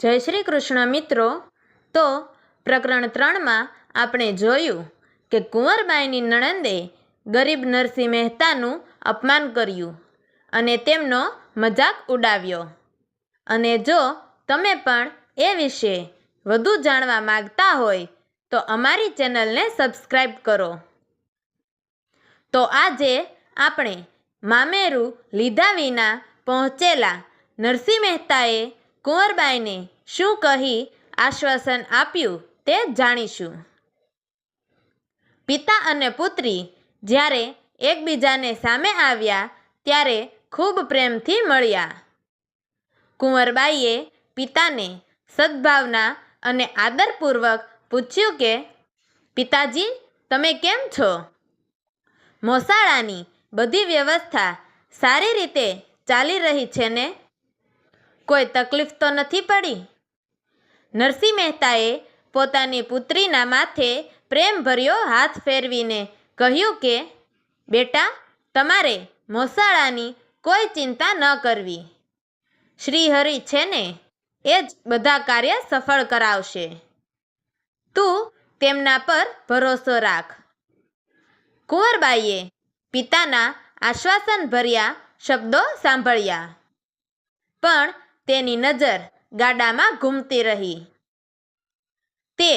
જય શ્રી કૃષ્ણ મિત્રો. તો પ્રકરણ ત્રણમાં આપણે જોયું કે કુંવરબાઈની નણંદે ગરીબ નરસિંહ મહેતાનું અપમાન કર્યું અને તેમનો મજાક ઉડાવ્યો. અને જો તમે પણ એ વિશે વધુ જાણવા માગતા હોય તો અમારી ચેનલને સબસ્ક્રાઈબ કરો. તો આજે આપણે મામેરું લીધા વિના પહોંચેલા નરસિંહ મહેતાએ કુંવરબાઈને શું કહી આશ્વાસન આપ્યું તે જાણીશું. પિતા અને પુત્રી જ્યારે એકબીજાને સામે આવ્યા ત્યારે ખૂબ પ્રેમથી મળ્યા. કુંવરબાઈએ પિતાને સદભાવના અને આદરપૂર્વક પૂછ્યું કે, પિતાજી, તમે કેમ છો? મોસાળાની બધી વ્યવસ્થા સારી રીતે ચાલી રહી છે ને? કોઈ તકલીફ તો નથી પડી? નરસિંહ મહેતાએ પોતાની પુત્રીના માથે પ્રેમભર્યો હાથ ફેરવીને કહ્યું કે, બેટા, તમારે મોસાળાની કોઈ ચિંતા ન કરવી. શ્રીહરિ છે ને, એ જ બધા કાર્ય સફળ કરાવશે. તું તેમના પર ભરોસો રાખ. કુંવરબાઈએ પિતાના આશ્વાસન ભર્યા શબ્દો સાંભળ્યા. પણ તેની નજર ગાડામાં ઘૂમતી રહી. તે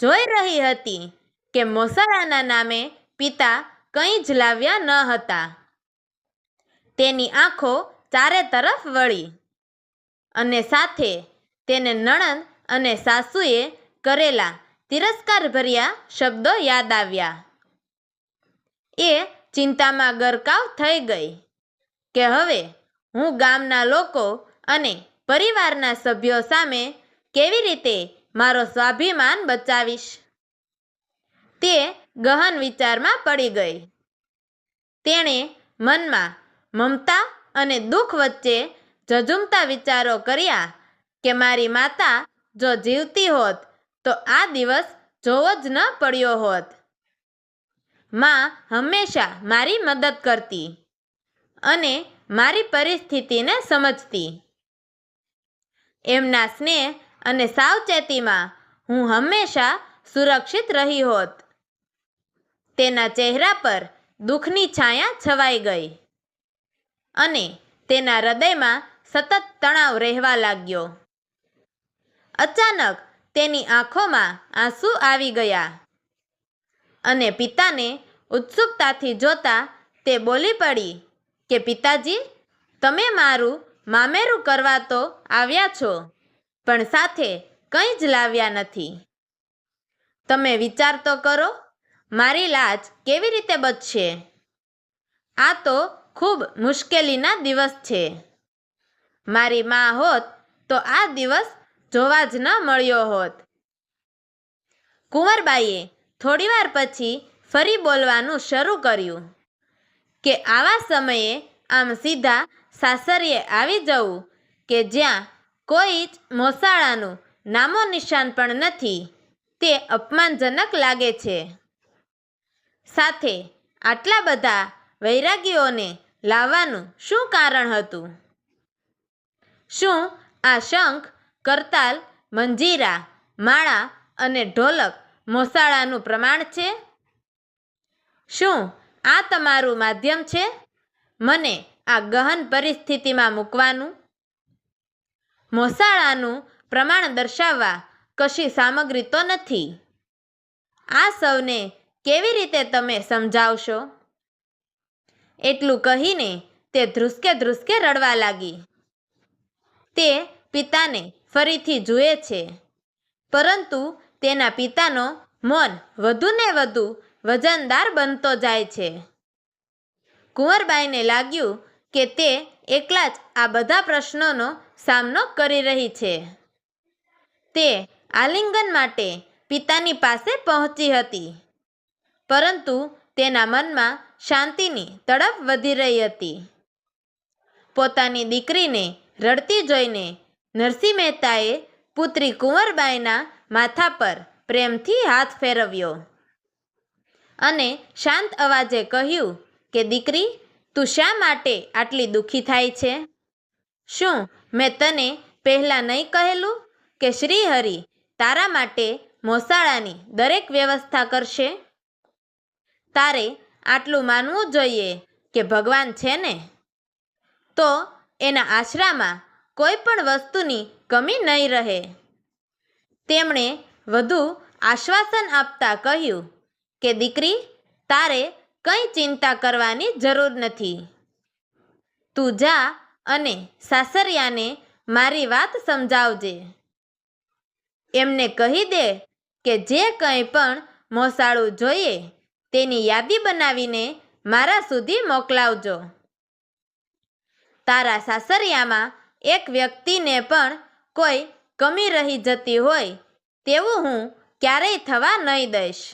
જોઈ રહી હતી કે મોસાળાના નામે પિતા કંઈ જ લાવ્યા ન હતા. તેની આંખો ચારે તરફ વળી અને સાથે તેને નણંદ અને સાસુએ કરેલા તિરસ્કારભર્યા શબ્દો યાદ આવ્યા. એ ચિંતામાં ગરકાવ થઈ ગઈ કે હવે હું ગામના લોકો અને પરિવારના સભ્યો સામે કેવી રીતે મારો સ્વાભિમાન બચાવીશ? તે ગહન વિચારમાં પડી ગઈ. તેણે મનમાં મમતા અને દુઃખ વચ્ચે ઝઝુમતા વિચારો કર્યા કે મારી માતા જો જીવતી હોત, તો આ દિવસ જોવો જ ન પડ્યો હોત. માં હંમેશા મારી મદદ કરતી અને મારી પરિસ્થિતિને સમજતી. એમના સ્નેહ અને સાવચેતીમાં હું હંમેશા સુરક્ષિત રહી હોત. તેના ચહેરા પર દુઃખની છાયા છવાઈ ગઈ અને તેના હૃદયમાં સતત તણાવ રહેવા લાગ્યો. અચાનક તેની આંખોમાં આંસુ આવી ગયા અને પિતાને ઉત્સુકતાથી જોતા તે બોલી પડી કે, પિતાજી, તમે મારું મામેરું કરવા તો આવ્યા છો, પણ સાથે કંઈ જ લાવ્યા નથી. તમે વિચાર તો કરો, મારી લાજ કેવી રીતે બચશે? આ તો ખૂબ મુશ્કેલીના દિવસ છે. મારી મા હોત તો આ દિવસ જોવા જ ન મળ્યો હોત. કુંવરબાઈએ થોડીવાર પછી ફરી બોલવાનું શરૂ કર્યું કે આવા સમયે આમ સીધા સાસરીએ આવી જવું કે જ્યાં કોઈ જ મોસાળાનું નામો નિશાન પણ નથી. તે અપમાનજનક લાગે છે. સાથે આટલા બધા વૈરાગીઓને લાવવાનું શું કારણ હતું? શું આ શંખ, કરતાલ, મંજીરા, માળા અને ઢોલક મોસાળાનું પ્રમાણ છે? શું આ તમારું માધ્યમ છે? મને આ ગહન પરિસ્થિતિમાં મૂકવાનું? મોસાળાનું પ્રમાણ દર્શાવવા કશી સામગ્રી તો નથી. આ સૌને કેવી રીતે તમે સમજાવશો? એટલું કહીને તે ધ્રુસકે ધ્રુસકે રડવા લાગી. તે પિતાને ફરીથી જુએ છે. પરંતુ તેના પિતાનો મન વધુ ને વધુ વજનદાર બનતો જાય છે. કુંવરબાઈને લાગ્યું કે તે એકલા જ આ બધા પ્રશ્નોનો સામનો કરી રહી છે. તે આલિંગન માટે પિતાની પાસે પહોંચી હતી. પરંતુ તેના મનમાં શાંતિની તડપ વધી રહી હતી. પોતાની દીકરીને રડતી જોઈને નરસિંહ મહેતાએ પુત્રી કુંવરબાઈના માથા પર પ્રેમથી હાથ ફેરવ્યો અને શાંત અવાજે કહ્યું કે દીકરી, તું શા માટે આટલી દુઃખી થાય છે? શું મેં તને પહેલાં નહીં કહેલું કે શ્રીહરિ તારા માટે મોસાળાની દરેક વ્યવસ્થા કરશે? તારે આટલું માનવું જોઈએ કે ભગવાન છે ને? તો એના આશરામાં કોઈ પણ વસ્તુની કમી નહીં રહે. તેમણે વધુ આશ્વાસન આપતા કહ્યું કે દીકરી, તારે કંઈ ચિંતા કરવાની જરૂર નથી. તું જા અને સાસરિયાને મારી વાત સમજાવજે. એમને કહી દે કે જે કંઈ પણ મોસાળું જોઈએ તેની યાદી બનાવીને મારા સુધી મોકલાવજો. તારા સાસરિયામાં એક વ્યક્તિને પણ કોઈ કમી રહી જતી હોય તેવું હું ક્યારેય થવા નહીં દઈશ.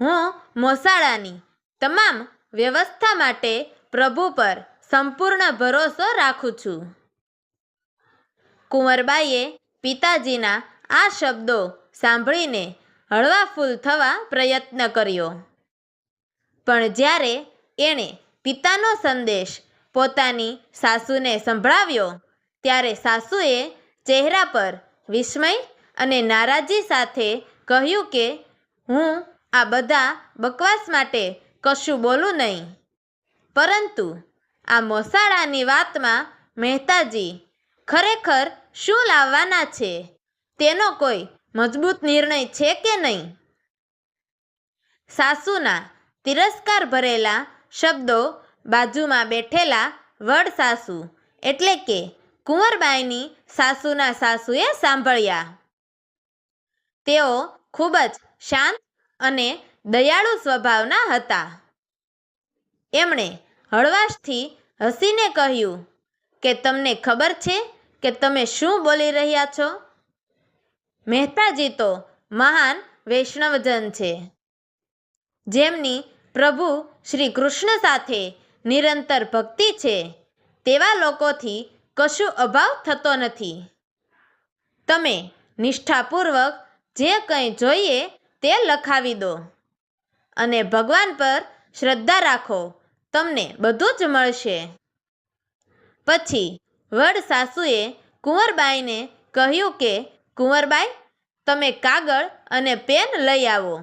હું મોસાળાની તમામ વ્યવસ્થા માટે પ્રભુ પર સંપૂર્ણ ભરોસો રાખું છું. કુંવરબાઈએ પિતાજીના આ શબ્દો સાંભળીને હળવા ફૂલ થવા પ્રયત્ન કર્યો. પણ જ્યારે એણે પિતાનો સંદેશ પોતાની સાસુને સંભળાવ્યો, ત્યારે સાસુએ ચહેરા પર વિસ્મય અને નારાજી સાથે કહ્યું કે, હું આ બધા બકવાસ માટે કશું બોલું નહીં. પરંતુ આ મોસાળાની વાતમાં મહેતાજી ખરેખર શું લાવવાના છે? તેનો કોઈ મજબૂત નિર્ણય છે કે નહીં? સાસુના તિરસ્કાર ભરેલા શબ્દો બાજુમાં બેઠેલા વડ સાસુ, એટલે કે કુંવરબાઈની સાસુના સાસુએ સાંભળ્યા. તેઓ ખૂબ જ શાંત અને દયાળુ સ્વભાવના હતા. એમણે હળવાશથી હસીને કહ્યું, કે તમને ખબર છે કે તમે શું બોલી રહ્યા છો? મહેતાજી તો મહાન વૈષ્ણવજન છે. જેમની પ્રભુ શ્રી કૃષ્ણ સાથે નિરંતર ભક્તિ છે, તેવા લોકોથી કશું અભાવ થતો નથી. તમે નિષ્ઠાપૂર્વક જે કંઈ જોઈએ તે લખાવી દો. અને ભગવાન પર શ્રદ્ધા રાખો, તમને બધું જ મળશે. પછી, વડ સાસુએ કુંવરબાઈને કહ્યું કે, કુંવરબાઈ, તમે કાગળ અને પેન લઈ આવો.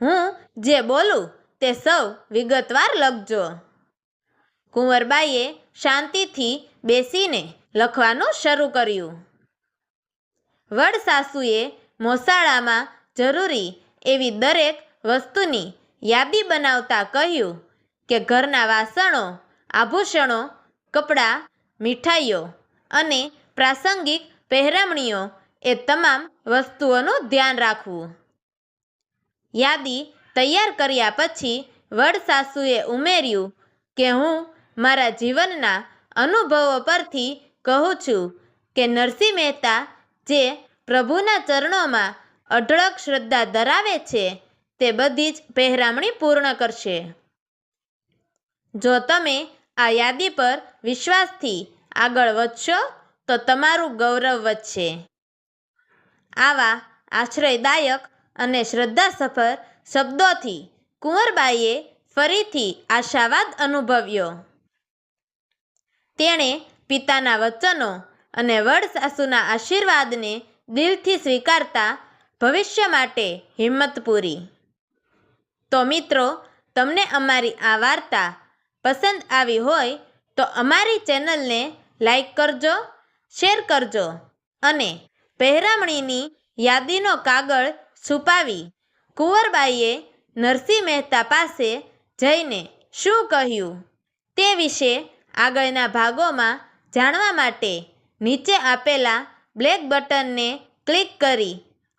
હું જે બોલું તે સૌ વિગતવાર લખજો. કુંવરબાઈએ શાંતિથી બેસીને લખવાનું શરૂ કર્યું. વડ સાસુએ મોસાળામાં જરૂરી એવી દરેક વસ્તુની યાદી બનાવતા કહ્યું કે ઘરના વાસણો, આભૂષણો, કપડાં, મીઠાઈઓ અને પ્રાસંગિક પહેરામણીઓ એ તમામ વસ્તુઓનું ધ્યાન રાખવું. યાદી તૈયાર કર્યા પછી વડ સાસુએ ઉમેર્યું કે હું મારા જીવનના અનુભવો પરથી કહું છું કે નરસિંહ મહેતા જે પ્રભુના ચરણોમાં અઢળક શ્રદ્ધા ધરાવે છે, તે બધી જ પહેરામણી પૂર્ણ કરશે. જો તમે આ યાદી પર વિશ્વાસથી આગળ વધશો, તો તમારું ગૌરવ વધશે. આવા આશ્રયદાયક અને શ્રદ્ધાસભર શબ્દોથી કુંવરબાઈએ ફરીથી આશાવાદ અનુભવ્યો. તેણે પિતાના વચનો અને વડ સાસુના આશીર્વાદને દિલથી સ્વીકારતા ભવિષ્ય માટે હિંમત પૂરી. તો મિત્રો, તમને અમારી આ વાર્તા પસંદ આવી હોય તો અમારી ચેનલને લાઈક કરજો, શેર કરજો અને પહેરામણીની યાદીનો કાગળ છુપાવી કુંવરબાઈએ નરસિંહ મહેતા પાસે જઈને શું કહ્યું તે વિશે આગળના ભાગોમાં જાણવા માટે નીચે આપેલા બ્લેક બટનને ક્લિક કરી